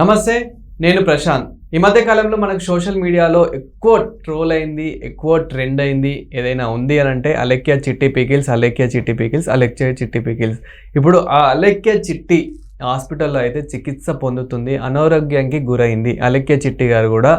నమస్తే నేను ప్రశాంత్. ఈ మధ్య కాలంలో మనకు సోషల్ మీడియాలో ఎక్కువ ట్రోల్ అయింది ఎక్కువ ట్రెండ్ అయింది ఏదైనా ఉంది అని అంటే అలెక్య చిట్టి పికిల్స్ అలెక్య చిట్టి పికిల్స్ అలెక్య చిట్టి పికిల్స్. ఇప్పుడు ఆ అలెక్య చిట్టి హాస్పిటల్లో అయితే చికిత్స పొందుతుంది అనారోగ్యానికి గురైంది. అలెక్య చిట్టి గారు కూడా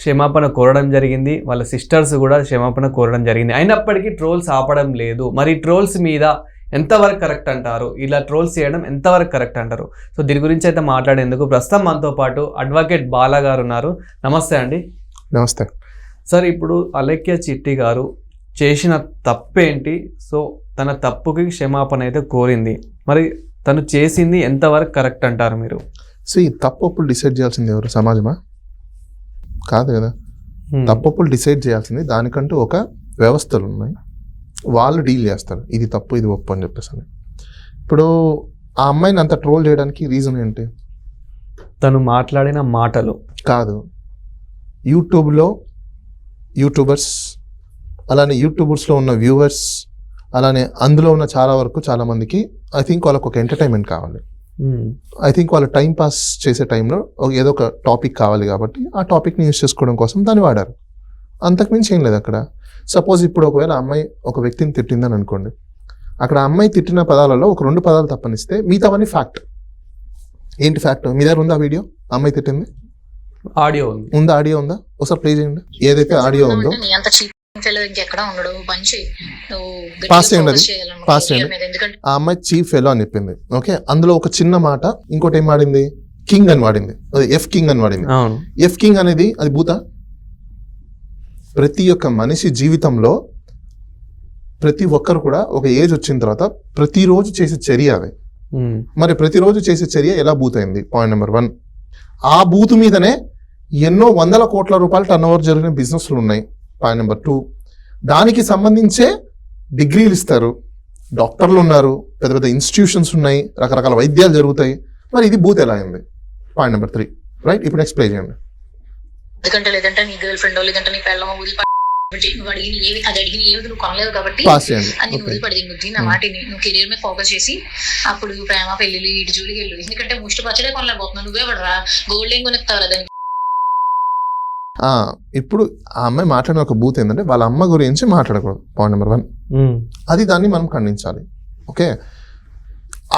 క్షమాపణ కోరడం జరిగింది వాళ్ళ సిస్టర్స్ కూడా క్షమాపణ కోరడం జరిగింది. అయినప్పటికీ ట్రోల్స్ ఆపడం లేదు. మరి ట్రోల్స్ మీద ఎంతవరకు కరెక్ట్ అంటారు? ఇలా ట్రోల్స్ చేయడం ఎంతవరకు కరెక్ట్ అంటారు? సో దీని గురించి అయితే మాట్లాడేందుకు ప్రస్తుతం మనతో పాటు అడ్వకేట్ బాలా గారు ఉన్నారు. నమస్తే అండి. నమస్తే. సార్ ఇప్పుడు అలెక్య చిట్టి గారు చేసిన తప్పేంటి? సో తన తప్పుకి క్షమాపణ అయితే కోరింది. మరి తను చేసింది ఎంతవరకు కరెక్ట్ అంటారు మీరు? సో ఈ తప్పప్పులు డిసైడ్ చేయాల్సింది ఎవరు? సమాజమా? కాదు కదా. తప్పప్పులు డిసైడ్ చేయాల్సింది దానికంటూ ఒక వ్యవస్థలు ఉన్నాయి. వాళ్ళు డీల్ చేస్తారు. ఇది తప్పు ఇది ఒప్పు అని చెప్పేసి అని. ఇప్పుడు ఆ అమ్మాయిని అంత ట్రోల్ చేయడానికి రీజన్ ఏంటి? తను మాట్లాడిన మాటలు. కాదు. యూట్యూబ్లో యూట్యూబర్స్ అలానే యూట్యూబర్స్లో ఉన్న వ్యూవర్స్ అలానే అందులో ఉన్న చాలా వరకు చాలా మందికి ఐ థింక్ వాళ్ళకు ఒక ఎంటర్టైన్మెంట్ కావాలి. ఐ థింక్ వాళ్ళు టైం పాస్ చేసే టైంలో ఏదో ఒక టాపిక్ కావాలి కాబట్టి ఆ టాపిక్ని యూస్ చేసుకోవడం కోసం దాన్ని వాడారు. అంతకుమించి ఏం లేదు అక్కడ. సపోజ్ ఇప్పుడు ఒకవేళ అమ్మాయి ఒక వ్యక్తిని తిట్టిందని అనుకోండి. అక్కడ అమ్మాయి తిట్టిన పదాలలో ఒక రెండు పదాలు తప్పనిస్తే మిగతావన్నీ ఫ్యాక్ట్ ఏంటి ఫ్యాక్ట్ మీ దగ్గర ఉందా వీడియో అమ్మాయి తిట్టింది? ఆడియో ఉంది. ఉందా? ఆడియో ఉందా? ఒకసారి ప్లే చేయండి. ఏదైతే ఆడియో ఉందో. చేయండి అది. చేయండి. ఆ అమ్మాయి చీఫ్ ఫెలో అని చెప్పింది. ఓకే అందులో ఒక చిన్న మాట ఇంకోటి ఏం వాడింది? కింగ్ అని వాడింది. అది ఎఫ్ కింగ్ అని వాడింది. అవును. ఎఫ్ కింగ్ అనేది అది భూత? ప్రతి ఒక్క మనిషి జీవితంలో ప్రతి ఒక్కరు కూడా ఒక ఏజ్ వచ్చిన తర్వాత ప్రతిరోజు చేసే చర్య అది. మరి ప్రతిరోజు చేసే చర్య ఎలా బూత్ అయింది పాయింట్ నెంబర్ వన్ ఆ బూత్ మీదనే ఎన్నో వందల కోట్ల రూపాయల టర్న్ ఓవర్ జరిగిన బిజినెస్లు ఉన్నాయి. పాయింట్ నెంబర్ టూ దానికి సంబంధించే డిగ్రీలు ఇస్తారు. డాక్టర్లు ఉన్నారు. పెద్ద పెద్ద ఇన్స్టిట్యూషన్స్ ఉన్నాయి. రకరకాల వైద్యాలు జరుగుతాయి. మరి ఇది బూత్ ఎలా అయింది? పాయింట్ నెంబర్ త్రీ రైట్ ఇప్పుడు ఎక్స్ప్లెయిన్ చేయండి. ఎందుకంటే లేదంటే నీ గర్ల్ ఫ్రెండ్ లేదంటే నీ పెళ్ళం వదిలిపడి నువ్వు అడిగిన ఏవి అది అడిగిన ఏవి నువ్వు కొనలేవు కాబట్టి అది నువ్వు నువ్వు నా Hmm. మాట నువ్వు కెరీర్ మీద ఫోకస్ చేసి అప్పుడు ప్రేమ పెళ్ళిళ్ళు ఇటు జోలికి వెళ్ళు. ఎందుకంటే ముష్టి పచ్చడే కొనలేకపోతున్నావు. నువ్వే పడరా గోల్డ్ ఏం కొనుక్తావు దానికి? ఆ, ఇప్పుడు ఆ అమ్మాయి మాట్లాడిన ఒక బూత్ ఏంటంటే వాళ్ళ అమ్మ గురించి మాట్లాడకూడదు. Point number one. అది దాన్ని మనం ఖండించాలి. ఓకే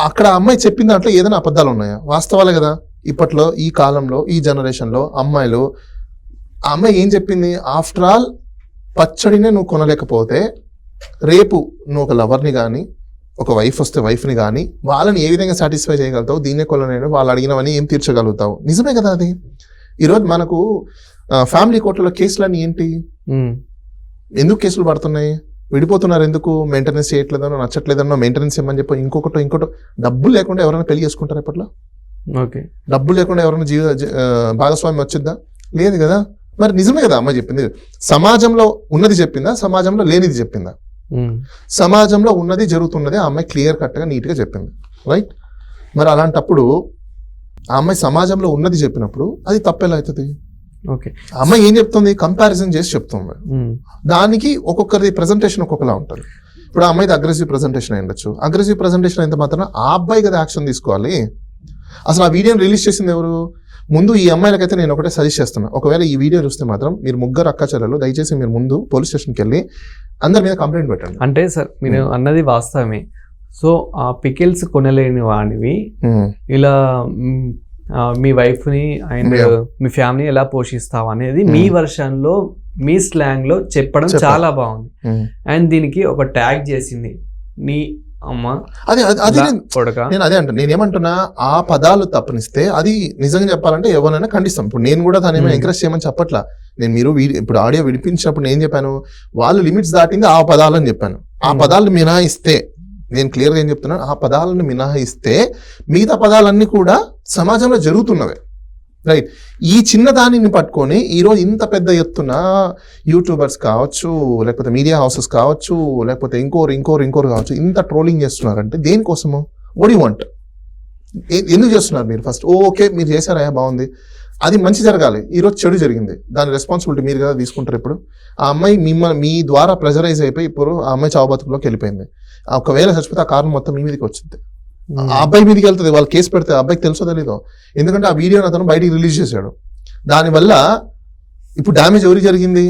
అక్కడ అమ్మాయి చెప్పిన దాంట్లో ఏదైనా అబద్ధాలు ఉన్నాయా? వాస్తవాలే కదా. ఇప్పట్లో ఈ కాలంలో ఈ జనరేషన్లో అమ్మాయిలు ఆ అమ్మాయి ఏం చెప్పింది? ఆఫ్టర్ ఆల్ పచ్చడినే నువ్వు కొనలేకపోతే రేపు నువ్వు ఒక లవర్ని కానీ ఒక వైఫ్ వస్తే వైఫ్ని కానీ వాళ్ళని ఏ విధంగా సాటిస్ఫై చేయగలుగుతావు? దీన్నే కొనలేను వాళ్ళు అడిగినవన్నీ ఏం తీర్చగలుగుతావు? నిజమే కదా అది? ఈరోజు మనకు ఫ్యామిలీ కోర్టులో కేసులన్నీ ఏంటి. ఎందుకు కేసులు పడుతున్నాయి? విడిపోతున్నారు ఎందుకు? మెయింటెనెన్స్ చేయట్లేదనో నచ్చట్లేదనో మెయింటెనెన్స్ ఇవ్వమని చెప్పి ఇంకొకటి ఇంకోటి డబ్బులు లేకుండా ఎవరైనా పెళ్ళి చేసుకుంటారు ఇప్పట్లో? ఓకే. డబ్బులు లేకుండా ఎవరైనా జీవ జీ- ఆ, భాగస్వామ్యం వచ్చిందా లేదు కదా. మరి నిజమే కదా అమ్మ చెప్పింది. సమాజంలో ఉన్నది చెప్పిందా? సమాజంలో లేనిది చెప్పిందా. సమాజంలో ఉన్నది జరుగుతున్నది ఆ అమ్మాయి క్లియర్ కట్గా నీట్గా చెప్పింది. రైట్ మరి అలాంటప్పుడు ఆ అమ్మాయి సమాజంలో ఉన్నది చెప్పినప్పుడు అది తప్పెలా అవుతుంది? ఓకే. అమ్మాయి ఏం చెప్తుంది? కంపారిజన్ చేసి చెప్తుంది. దానికి ఒక్కొక్కరి ప్రజెంటేషన్ ఒక్కొక్కలా ఉంటుంది. ఇప్పుడు ఆ అమ్మాయిది అగ్రెసివ్ ప్రజెంటేషన్ అయి ఉండొచ్చు. అగ్రెసివ్ ప్రజెంటేషన్ అయితే మాత్రం ఆ అబ్బాయి కదా యాక్షన్ తీసుకోవాలి. అసలు ఆ వీడియోని రిలీజ్ చేసింది ఎవరు? ముందు ఈ అమ్మాయిలకైతే నేను ఒకటే సజెస్ట్ చేస్తున్నా. ఒకవేళ ఈ వీడియో చూస్తే మాత్రం మీరు ముగ్గురు అక్క చెల్లెలు దయచేసి మీరు ముందు పోలీస్ స్టేషన్కి వెళ్ళి అందరి మీద కంప్లైంట్ పెట్టండి. అంటే సార్ మీరు అన్నది వాస్తవమే. సో ఆ పికిల్స్ కొనలేని వాడివి. ఇలా మ్, ఆ, మీ వైఫ్ని అండ్. మీ ఫ్యామిలీ ఎలా పోషిస్తావు అనేది మీ Hmm. వర్షన్లో మీ స్లాంగ్లో చెప్పడం. చాలా బాగుంది. అండ్ దీనికి ఒక ట్యాగ్ చేసింది. నీ అదే నేను- అదే అంటాను నేను ఏమంటున్నా ఆ పదాలు తప్పనిస్తే అది నిజంగా చెప్పాలంటే ఎవరైనా ఖండిస్తాం. ఇప్పుడు నేను కూడా దాని Hmm. ఎంకరేజ్ చేయమని చెప్పట్లా. నేను మీరు ఇప్పుడు ఆడియో వినిపించినప్పుడు నేను చెప్పాను వాళ్ళు లిమిట్స్ దాటింది ఆ పదాలు అని చెప్పాను. ఆ. పదాలను మినహాయిస్తే నేను క్లియర్గా ఏం చెప్తున్నాను ఆ పదాలను మినహాయిస్తే మిగతా పదాలన్నీ కూడా సమాజంలో జరుగుతున్నవే. రైట్ ఈ చిన్న దానిని పట్టుకొని ఈరోజు ఇంత పెద్ద ఎత్తున యూట్యూబర్స్ కావచ్చు లేకపోతే మీడియా హౌసెస్ కావచ్చు లేకపోతే ఇంకోరు ఇంకోరు ఇంకోరు కావచ్చు ఇంత ట్రోలింగ్ చేస్తున్నారంటే దేనికోసము? ఓడి వాంట్ ఎందుకు చేస్తున్నారు మీరు ఫస్ట్ ఓకే మీరు చేశారా? బాగుంది. అది మంచి జరగాలి. ఈరోజు చెడు జరిగింది. దాని రెస్పాన్సిబిలిటీ మీరు కదా తీసుకుంటారు ఇప్పుడు. ఆ అమ్మాయి మిమ్మల్ని మీ ద్వారా ప్రెజరైజ్ అయిపోయి ఇప్పుడు ఆ అమ్మాయి చావబతుకులోకి వెళ్ళిపోయింది. ఒకవేళ చచ్చిపోతే ఆ కారణం మొత్తం మీ మీదకి వచ్చింది. ఆ అబ్బాయి మీదకి వెళ్తుంది వాళ్ళు కేసు పెడితే అబ్బాయికి తెలుసో తెలీదో. ఎందుకంటే ఆ వీడియోని అతను బయటికి రిలీజ్ చేశాడు. దానివల్ల ఇప్పుడు డ్యామేజ్ ఎవరికి జరిగింది?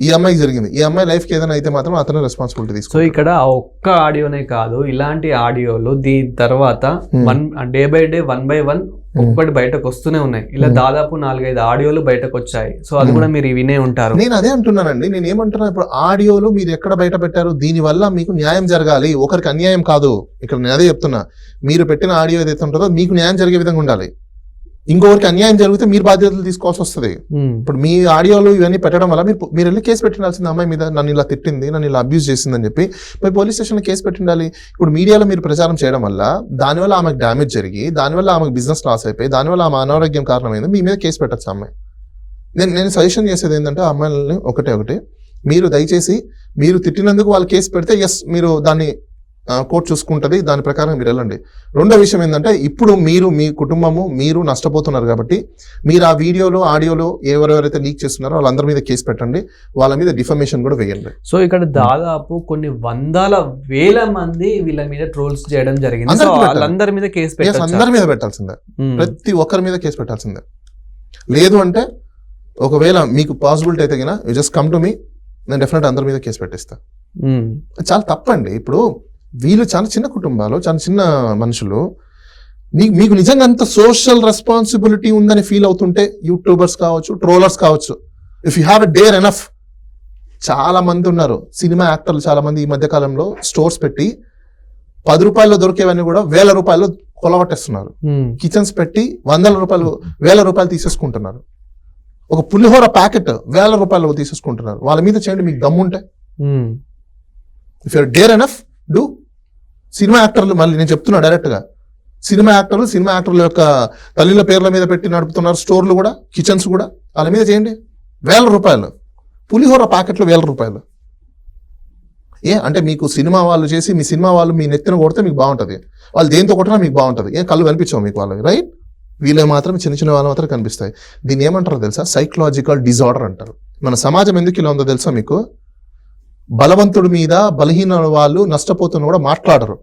ఈ అమ్మాయికి జరిగింది. ఈ అమ్మాయి లైఫ్కి ఏదైనా అయితే మాత్రం అతను రెస్పాన్సిబిలిటీ సో తీసుకో ఇక్కడ ఆ ఒక్క ఆడియోనే కాదు ఇలాంటి ఆడియోలు దీని తర్వాత Hmm. One day by day one by one ఒక్కటి బయటకు వస్తూనే ఉన్నాయి. ఇలా. దాదాపు నాలుగైదు ఆడియోలు బయటకు వచ్చాయి. సో అది. కూడా మీరు వినే ఉంటారు. నేను అదే అంటున్నానండి. నేను ఏమంటున్నా ఇప్పుడు ఆడియోలు మీరు ఎక్కడ బయట పెట్టారు? దీని వల్ల మీకు న్యాయం జరగాలి. ఒకరికి అన్యాయం కాదు. ఇక్కడ నేను అదే చెప్తున్నా. మీరు పెట్టిన ఆడియో ఏదైతే ఉంటుందో మీకు న్యాయం జరిగే విధంగా ఉండాలి. ఇంకొకరికి అన్యాయం జరిగితే మీరు బాధ్యతలు తీసుకోవాల్సి వస్తుంది. Hmm. ఇప్పుడు మీ ఆడియోలు ఇవన్నీ పెట్టడం వల్ల మీరు మీరు వెళ్ళి కేసు పెట్టిండాల్సింది అమ్మాయి మీద నన్ను ఇలా తిట్టింది నన్ను ఇలా అబ్యూస్ చేసిందని చెప్పి పోయి పోలీస్ స్టేషన్లో కేసు పెట్టిండాలి. ఇప్పుడు మీడియాలో మీరు ప్రచారం చేయడం వల్ల దానివల్ల ఆమెకు డ్యామేజ్ జరిగి దానివల్ల ఆమెకు బిజినెస్ లాస్ అయిపోయి దానివల్ల ఆమె అనారోగ్యం కారణమైంది మీ మీద కేసు పెట్టచ్చు అమ్మాయి. నేను నేను సజెషన్ చేసేది ఏంటంటే అమ్మాయిలని ఒకటే ఒకటి మీరు దయచేసి మీరు తిట్టినందుకు వాళ్ళు కేసు పెడితే ఎస్ మీరు దాన్ని కోర్టు చూసుకుంటుంది. దాని ప్రకారం మీరు వెళ్ళండి. రెండో విషయం ఏంటంటే ఇప్పుడు మీరు మీ కుటుంబము మీరు నష్టపోతున్నారు కాబట్టి మీరు ఆ వీడియోలో ఆడియోలో ఎవరెవరైతే లీక్ చేస్తున్నారో వాళ్ళందరి మీద కేసు పెట్టండి. వాళ్ళ మీద డిఫమేషన్ కూడా వేయండి. సో ఇక్కడ దాదాపు కొన్ని వందల వేల మంది వీళ్ళ మీద ట్రోల్స్ చేయడం జరిగింది. వాళ్ళందరి మీద కేసు అందరి మీద పెట్టాల్సిందే. ప్రతి ఒక్కరి మీద కేసు పెట్టాల్సిందే. లేదు అంటే ఒకవేళ మీకు పాసిబిలిటీ అయితే కనుక you just come to me నేను డెఫినెట్ అందరి మీద కేసు పెట్టిస్తా. చాలా తప్పండి. ఇప్పుడు వీళ్ళు చాలా చిన్న కుటుంబాలు చాలా చిన్న మనుషులు. నీ మీకు నిజంగా అంత సోషల్ రెస్పాన్సిబిలిటీ ఉందని ఫీల్ అవుతుంటే యూట్యూబర్స్ కావచ్చు ట్రోలర్స్ కావచ్చు if you have a dare enough చాలా మంది ఉన్నారు. సినిమా యాక్టర్లు చాలా మంది ఈ మధ్య కాలంలో స్టోర్స్ పెట్టి పది రూపాయల్లో దొరికేవన్నీ కూడా వేల రూపాయలు కొలగొట్టేస్తున్నారు. కిచెన్స్ పెట్టి వందల రూపాయలు వేల రూపాయలు తీసేసుకుంటున్నారు. ఒక పులిహోర ప్యాకెట్ వేల రూపాయలు తీసేసుకుంటున్నారు. వాళ్ళ మీద చేయండి మీకు దమ్ముంటే. If your dare enough do cinema యాక్టర్లు మళ్ళీ నేను చెప్తున్నా డైరెక్ట్గా సినిమా యాక్టర్లు సినిమా యాక్టర్ల యొక్క తల్లిల పేర్ల మీద పెట్టి నడుపుతున్నారు స్టోర్లు కూడా కిచెన్స్ కూడా. వాళ్ళ మీద చేయండి. వేల రూపాయలు. పులిహోర ప్యాకెట్లు వేల రూపాయలు. ఏ అంటే మీకు సినిమా వాళ్ళు చేసి మీ సినిమా వాళ్ళు మీ నెత్తిన కొడితే మీకు బాగుంటుంది. వాళ్ళు దేంతో కొట్టినా మీకు బాగుంటుంది. ఏం కళ్ళు కనిపించవు మీకు వాళ్ళకి రైట్ వీళ్ళే మాత్రం చిన్న చిన్న వాళ్ళు మాత్రం కనిపిస్తాయి. దీన్ని ఏమంటారు తెలుసా? సైకలాజికల్ డిజార్డర్ అంటారు. మన సమాజం ఎందుకు ఇలా ఉందో తెలుసా మీకు? బలవంతుడి మీద బలహీన వాళ్ళు నష్టపోతున్న కూడా మాట్లాడరు.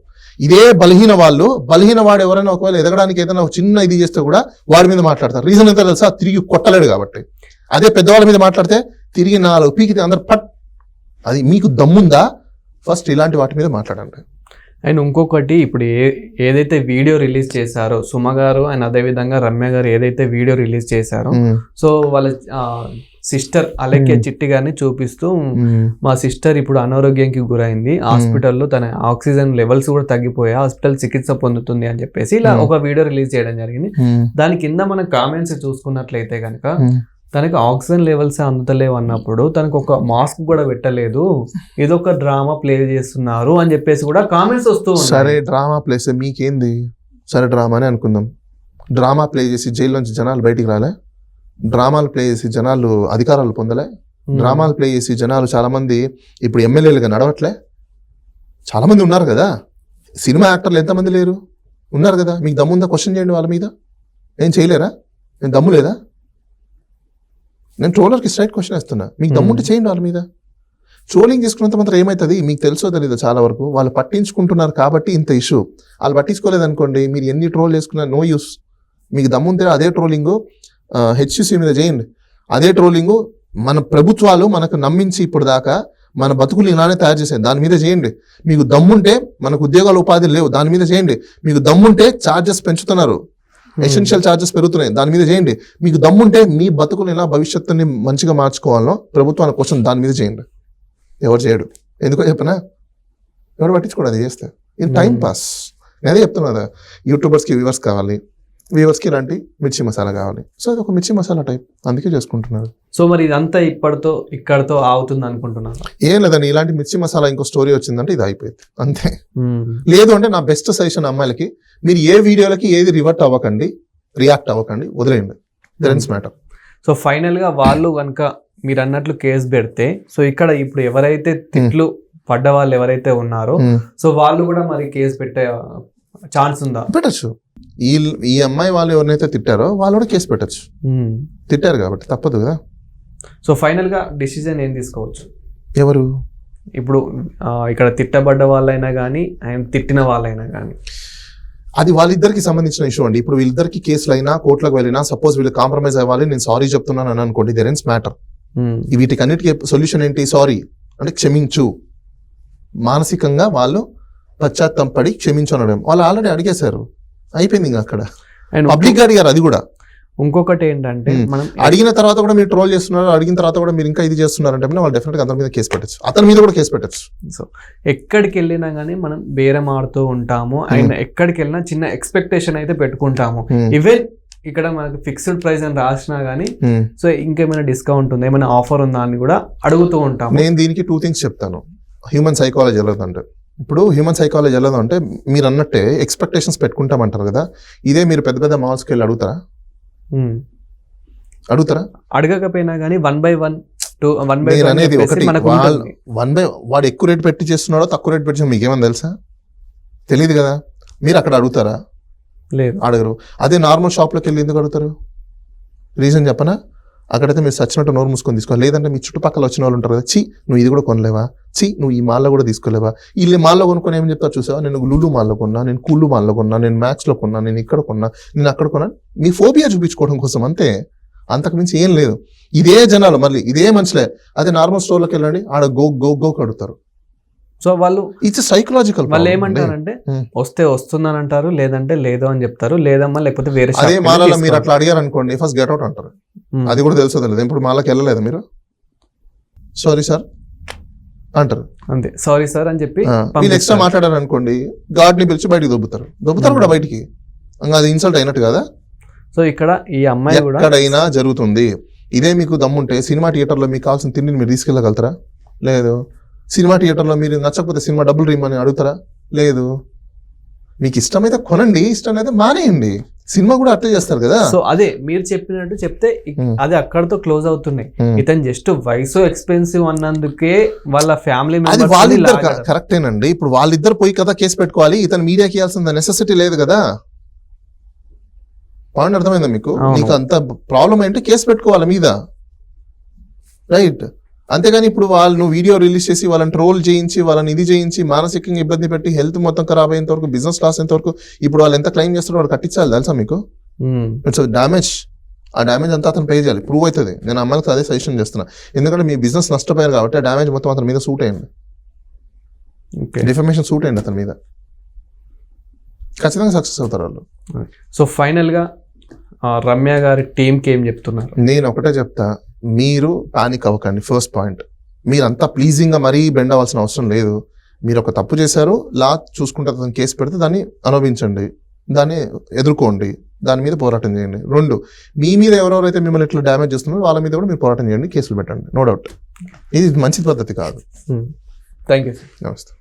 ఇదే బలహీన వాళ్ళు బలహీన వాడు ఎవరైనా ఒకవేళ ఎదగడానికి ఏదైనా ఒక చిన్న ఇది చేస్తే కూడా వాడి మీద మాట్లాడతారు. రీజన్ ఎంత తెలుసా? తిరిగి కొట్టలేడు కాబట్టి. అదే పెద్దవాళ్ళ మీద మాట్లాడితే తిరిగి నాలుగు పీకితే అందరు పట్ అది మీకు దమ్ముందా? ఫస్ట్ ఇలాంటి వాటి మీద మాట్లాడండి. అండ్ ఇంకొకటి ఇప్పుడు ఏ ఏదైతే వీడియో రిలీజ్ చేశారో సుమ గారు అండ్ అదే విధంగా రమ్య గారు ఏదైతే వీడియో రిలీజ్ చేశారో సో వాళ్ళ సిస్టర్ అలెక్య Hmm. చిట్టి గారిని చూపిస్తూ మా సిస్టర్ ఇప్పుడు అనారోగ్యానికి గురైంది. హాస్పిటల్లో తన ఆక్సిజన్ లెవెల్స్ కూడా తగ్గిపోయాయి. హాస్పిటల్ చికిత్స పొందుతుంది అని చెప్పేసి ఇలా Hmm. ఒక వీడియో రిలీజ్ చేయడం జరిగింది. దాని కింద మన కామెంట్స్ చూసుకున్నట్లయితే కనుక తనకి ఆక్సిజన్ లెవెల్స్ అందుతలేవు అన్నప్పుడు తనకు ఒక మాస్క్ కూడా పెట్టలేదు. ఇదొక డ్రామా ప్లే చేస్తున్నారు అని చెప్పేసి కూడా కామెంట్స్ వస్తూ. సరే డ్రామా ప్లేస్ మీకేంది? సరే డ్రామా అని అనుకుందాం. డ్రామా ప్లే చేసి జైలు నుంచి జనాలు బయటికి రాలే? డ్రామాలు ప్లే చేసి జనాలు అధికారాలు పొందలే. డ్రామాలు ప్లే చేసి జనాలు చాలా మంది ఇప్పుడు ఎమ్మెల్యేలుగా నడవట్లే. చాలా మంది ఉన్నారు కదా. సినిమా యాక్టర్లు ఎంతమంది లేరు? ఉన్నారు కదా. మీకు దమ్ముందా క్వశ్చన్ చేయండి వాళ్ళ మీద. ఏం చేయలేరా? నేను దమ్ము లేదా? నేను ట్రోలర్కి స్ట్రైట్ క్వశ్చన్ వేస్తున్నా. మీకు దమ్ముంటే చేయండి వాళ్ళ మీద. ట్రోలింగ్ చేసుకున్నంత మాత్రం ఏమవుతుంది మీకు తెలుసో తెలీదు చాలా వరకు. వాళ్ళు పట్టించుకుంటున్నారు కాబట్టి ఇంత ఇష్యూ వాళ్ళు పట్టించుకోలేదు అనుకోండి మీరు ఎన్ని ట్రోల్ చేసుకున్నా నో యూస్ మీకు దమ్ముంటే అదే ట్రోలింగ్ హెచ్సిసి మీద చేయండి. అదే ట్రోలింగ్ మన ప్రభుత్వాలు మనకు నమ్మించి ఇప్పుడు దాకా మన బతుకులు ఇలానే తయారు చేసాయి దాని మీద చేయండి. మీకు దమ్ముంటే మనకు ఉద్యోగాలు ఉపాధి లేవు. దాని మీద చేయండి. మీకు దమ్ముంటే ఛార్జెస్ పెంచుతున్నారు. Hmm. ఎసెన్షియల్ ఛార్జెస్ పెరుగుతున్నాయి. దాని మీద చేయండి. మీకు దమ్ముంటే మీ బతుకులు ఎలా భవిష్యత్తుని మంచిగా మార్చుకోవాలో ప్రభుత్వానికి క్వశ్చన్ దాని మీద చేయండి. ఎవరు చేయడు. ఎందుకో చెప్పనా? ఎవరు పట్టించుకోడు అది చేస్తే. ఇది టైం Hmm. పాస్. నేను చెప్తున్నా కదా. యూట్యూబర్స్కి వ్యూవర్స్ కావాలి. వ్యూవర్స్కి ఇలాంటి మిర్చి మసాలా కావాలి. సో అది ఒక మిర్చి మసాలా టైప్ అందుకే చేసుకుంటున్నారు. సో మరి ఇదంతా ఇప్పటితో ఇక్కడతో ఆగుతుంది అనుకుంటున్నాను ఏం లేదండి ఇలాంటి మిర్చి మసాలా ఇంకో స్టోరీ వచ్చిందంటే ఇది అయిపోయింది. అంతే. లేదు అంటే నా బెస్ట్ సజెషన్ అమ్మాయిలకి మీరు ఏ వీడియోలకి ఏది రివర్ట్ అవ్వకండి రియాక్ట్ అవ్వకండి వదిలేయండి. దెన్స్ మ్యాటర్ సో ఫైనల్గా వాళ్ళు కనుక మీరు అన్నట్లు కేసు పెడితే సో ఇక్కడ ఇప్పుడు ఎవరైతే తిట్లు పడ్డ వాళ్ళు ఎవరైతే ఉన్నారో సో వాళ్ళు కూడా మరి కేసు పెట్టే ఛాన్స్ ఉందా? పెట్టచ్చు. ఈ ఈ అమ్మాయి వాళ్ళు ఎవరినైతే తిట్టారో వాళ్ళు కూడా కేసు పెట్టచ్చు. తిట్టారు కాబట్టి తప్పదు కదా? సో ఫైనల్గా డిసిజన్ ఏం తీసుకోవచ్చు? ఎవరు? ఇప్పుడు ఇక్కడ తిట్టబడ్డ వాళ్ళైనా కానీ ఆయన తిట్టిన వాళ్ళైనా కానీ అది వాళ్ళిద్దరికి సంబంధించిన ఇష్యూ అండి. ఇప్పుడు వీళ్ళిద్దరికి కేసులు అయినా కోర్టులకు వెళ్ళినా సపోజ్ వీళ్ళు కాంప్రమైజ్ అవ్వాలి నేను సారీ చెప్తున్నాను అని అనుకోండి దెరెన్స్ మ్యాటర్ ఉమ్, వీటికి అన్నిటికీ సొల్యూషన్ ఏంటి? సారీ అంటే క్షమించు. మానసికంగా వాళ్ళు పశ్చాత్తాపడి క్షమించు అనడం వాళ్ళు ఆల్రెడీ అడిగేశారు. అయిపోయింది ఇంకా అక్కడ. అండ్ పబ్లిక్గా అడిగారు అది కూడా. ఇంకొకటి ఏంటంటే ఉమ్. మనం అడిగిన తర్వాత కూడా మీరు ట్రోల్ చేస్తున్నారు అడిగిన తర్వాత కూడా మీరు ఇంకా ఇది చేస్తున్నారంటే వాళ్ళు డెఫినెట్గా అతని మీద కేసు పెట్టచ్చు. అతని మీద కూడా కేసు పెట్టచ్చు. సో ఎక్కడికి వెళ్ళినా కానీ మనం బేరం ఆడుతూ ఉంటాము అండ్ ఎక్కడికి వెళ్ళినా చిన్న ఎక్స్పెక్టేషన్ అయితే పెట్టుకుంటాము. ఈవెన్ ఇక్కడ మనకి ఫిక్స్డ్ ప్రైస్ అని రాసినా కానీ సో ఇంకేమైనా డిస్కౌంట్ ఉందా? ఏమైనా ఆఫర్ ఉందా అని కూడా అడుగుతూ ఉంటాము. నేను దీనికి టూ థింగ్స్ చెప్తాను. హ్యూమన్ సైకాలజీ అంటే ఇప్పుడు హ్యూమన్ సైకాలజీ వెళ్ళదు అంటే మీరు అన్నట్టే ఎక్స్పెక్టేషన్స్ పెట్టుకుంటామంటారు కదా ఇదే మీరు పెద్ద పెద్ద మాల్స్కి వెళ్ళి అడుగుతారా. అడుగుతారా? అడగకపోయినా కానీ one by one two one by అనేది ఒకటి. వన్ బై వాడు ఎక్కువ రేట్ పెట్టి చేస్తున్నాడో తక్కువ రేట్ పెట్టి మీకు ఏమని తెలుసా? తెలియదు కదా. మీరు అక్కడ అడుగుతారా? లేదు. అడగరు. అదే నార్మల్ షాప్లోకి వెళ్ళి ఎందుకు అడుగుతారు? రీజన్ చెప్పనా? అక్కడైతే మీరు సచ్చినట్టు నోరు మూసుకొని తీసుకోవాలి. లేదంటే మీ చుట్టుపక్కల వచ్చిన వాళ్ళు ఉంటారు కదా చి నువ్వు ఇది కూడా కొనలేవా? చి నువ్వు ఈ మాల్లో కూడా తీసుకోలేవా? వీళ్ళు మాల్లో కొనుక్కొని ఏమని చెప్తారు చూసావా? నేను లూలు మాల్లో కొన్నా నేను కూలు మాల్లో కొన్నా నేను మ్యాక్స్లో కొన్నా నేను ఇక్కడ కొన్నా నేను అక్కడ కొన్నా. మీ ఫోబియా చూపించుకోవడం కోసం అంతే. అంతకుమించి ఏం లేదు. ఇదే జనాలు మళ్ళీ ఇదే మనుషులే. అదే నార్మల్ స్టోర్లోకి వెళ్ళండి ఆడ గో గో గో కడుతారు సో వాళ్ళు ఇట్స్ సైకలాజికల్ వాళ్ళు ఏమంటారంటే. వస్తే వస్తుందని అంటారు లేదంటే లేదు అని చెప్తారు లేదమ్మా లేకపోతే వేరే అదే మాలలో మీరు. అట్లా అడిగారు అనుకోండి ఫస్ట్ గెట్ అవుట్ అంటారు. ఉమ్. అది కూడా తెలుసో తెలియదు ఇప్పుడు మాలకి వెళ్ళలేదు మీరు? సారీ సార్ అంటారు. అంతే సారీ సార్ అని చెప్పి పంపిస్తారు. ఎక్స్ట్రా మాట్లాడారు అనుకోండి గాడ్ని పిలిచి బయటికి దొబ్బుతారు. దొబ్బుతారు కూడా బయటికి. అది ఇన్సల్ట్ అయినట్టు కదా? సో ఇక్కడ ఈ అమ్మాయి కూడా ఎక్కడైనా జరుగుతుంది. ఇదే మీకు దమ్ముంటే సినిమా థియేటర్లో మీకు కావాల్సిన తిండిని మీరు తీసుకెళ్ళగలుగుతారా? లేదు. సినిమా థియేటర్లో మీరు నచ్చకపోతే సినిమా డబ్బులు రీమని అడుగుతారా? లేదు. మీకు ఇష్టమైతే కొనండి ఇష్టం అయితే మానేయండి. సినిమా కూడా అట్లే చేస్తారు కదా. సో అదే మీరు చెప్పినట్టు చెప్తే. అది అక్కడతో క్లోజ్ అవుతున్నాయి. ఇతను జస్ట్ వయసు ఎక్స్పెన్సివ్ అన్నందుకే వాళ్ళ ఫ్యామిలీ అది వాళ్ళిద్దరు కరెక్టేనండి. ఇప్పుడు వాళ్ళిద్దరు పోయి కదా కేసు పెట్టుకోవాలి ఇతను మీడియాకి ఇవ్వాల్సిన నెసెసిటీ లేదు కదా. పాయింట్ అర్థమైందా మీకు. నీకు అంత ప్రాబ్లం ఏంటి? కేసు పెట్టుకోవాలి మీద. రైట్. అంతేగాని ఇప్పుడు వాళ్ళు వీడియో రిలీజ్ చేసి వాళ్ళని ట్రోల్ చేయించి వాళ్ళని ఇది చేయించి మానసికంగా ఇబ్బంది పెట్టి హెల్త్ మొత్తం ఖరాబ్ అయ్యేంత వరకు బిజినెస్ లాస్ అయ్యేంత వరకు ఇప్పుడు వాళ్ళు ఎంత క్లెయిమ్ చేస్తారో వాళ్ళు కట్టించాలి తెలుసా మీకు? ఇట్స్ డ్యామేజ్ ఆ డ్యామేజ్ అంతా అతను పే చేయాలి. ప్రూవ్ అవుతుంది. నేను అమ్మాయికి అదే సజెషన్ చేస్తున్నా. ఎందుకంటే మీ బిజినెస్ నష్టపోయారు కాబట్టి ఆ డ్యామేజ్ మొత్తం అతని మీద సూట్ అయ్యింది. ఓకే. డిఫర్మేషన్ సూట్ అయ్యింది అతని మీద. ఖచ్చితంగా సక్సెస్ అవుతారు వాళ్ళు. సో ఫైనల్గా ఆ, రమ్య గారి టీమ్కి ఏం చెప్తున్నారు? నేను ఒకటే చెప్తా. మీరు పానిక్ అవ్వకండి ఫస్ట్ పాయింట్ మీరు అంతా ప్లీజింగ్గా మరీ బెండ్ అవ్వాల్సిన అవసరం లేదు. మీరు ఒక తప్పు చేశారు లా చూసుకుంటే అతను కేసు పెడితే దాన్ని అనుభవించండి. దాన్ని ఎదుర్కోండి. దాని మీద పోరాటం చేయండి. రెండు మీ మీద ఎవరెవరైతే మిమ్మల్ని ఇట్లా డ్యామేజ్ చేస్తున్నారో వాళ్ళ మీద కూడా మీరు పోరాటం చేయండి కేసులు పెట్టండి. నో డౌట్ ఇది మంచి పద్ధతి కాదు. థ్యాంక్ యూ నమస్తే.